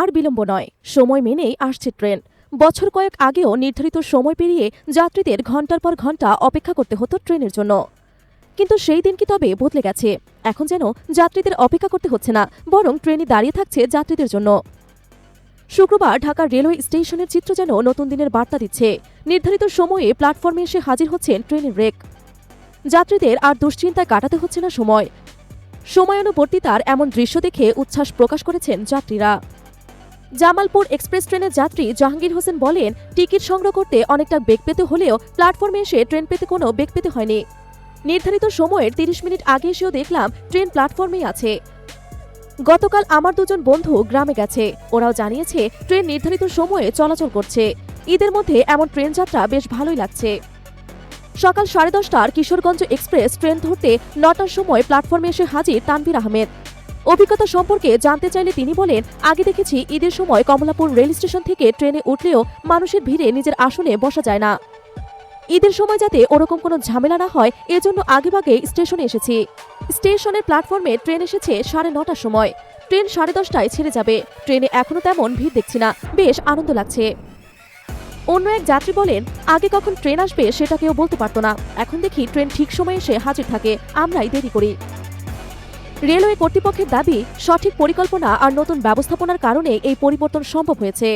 আর বিলম্ব নয়। সময় মেনেই আসছে ট্রেন। বছর কয়েক আগেও নির্ধারিত সময় পেরিয়ে যাত্রীদের ঘণ্টার পর ঘণ্টা অপেক্ষা করতে হতো ট্রেনের জন্য। কিন্তু সেই দিন কি তবে বদলে গেছে? এখন যেন যাত্রীদের অপেক্ষা করতে হচ্ছে না, বরং ট্রেনে দাঁড়িয়ে থাকছে যাত্রীদের জন্য। শুক্রবার ঢাকার রেলওয়ে স্টেশনের চিত্র যেন নতুন দিনের বার্তা দিচ্ছে। নির্ধারিত সময়ে প্ল্যাটফর্মে এসে হাজির হচ্ছেন ট্রেনের ব্রেক যাত্রীদের আর দুশ্চিন্তায় কাটাতে হচ্ছে না সময়। সময়ানুবর্তিতার এমন দৃশ্য দেখে উচ্ছ্বাস প্রকাশ করেছেন যাত্রীরা। জামালপুর এক্সপ্রেস ট্রেনের যাত্রী জাহাঙ্গীর হোসেন বলেন, টিকিট সংগ্রহ করতে অনেকটা বেগ পেতে হলেও প্ল্যাটফর্মে এসে ট্রেন পেতে কোনো বেগ পেতে হয়নি। নির্ধারিত সময়ের তিরিশ মিনিট আগে এসেও দেখলাম ট্রেন প্ল্যাটফর্মেই আছে। গতকাল আমার দুজন বন্ধু গ্রামে গেছে। ওরাও জানিয়েছে, ট্রেন নির্ধারিত সময়ে চলাচল করছে। ঈদের মধ্যে এমন ট্রেন যাত্রা বেশ ভালোই লাগছে। সকাল সাড়ে দশটার কিশোরগঞ্জ এক্সপ্রেস ট্রেন ধরতে নটার সময় প্ল্যাটফর্মে এসে হাজির তানভীর আহমেদ। অভিজ্ঞতা সম্পর্কে জানতে চাইলে তিনি বলেন, আগে দেখেছি ঈদের সময় কমলাপুর রেল স্টেশন থেকে ট্রেনে উঠলেও মানুষের ভিড়ে নিজের আসনে বসা যায় না। ঈদের সময় যাতে ওরকম কোনো ঝামেলা না হয়, এজন্য আগেভাগে স্টেশনে এসেছি। স্টেশনের প্ল্যাটফর্মে ট্রেন এসেছে সাড়ে নটার সময়। ট্রেন সাড়ে দশটায় ছেড়ে যাবে। ট্রেনে এখনও তেমন ভিড় দেখছি না। বেশ আনন্দ লাগছে। অন্য এক যাত্রী বলেন, আগে কখন ট্রেন আসবে সেটা কেউ বলতে পারতো না। এখন দেখি ট্রেন ঠিক সময়ে এসে হাজির থাকে। আমরাই দেরি করি। রেলওয়ে কর্তৃপক্ষের দাবি সঠিক পরিকল্পনা আর নতুন ব্যবস্থাপনার কারণে এই পরিবর্তন সম্ভব হয়েছে।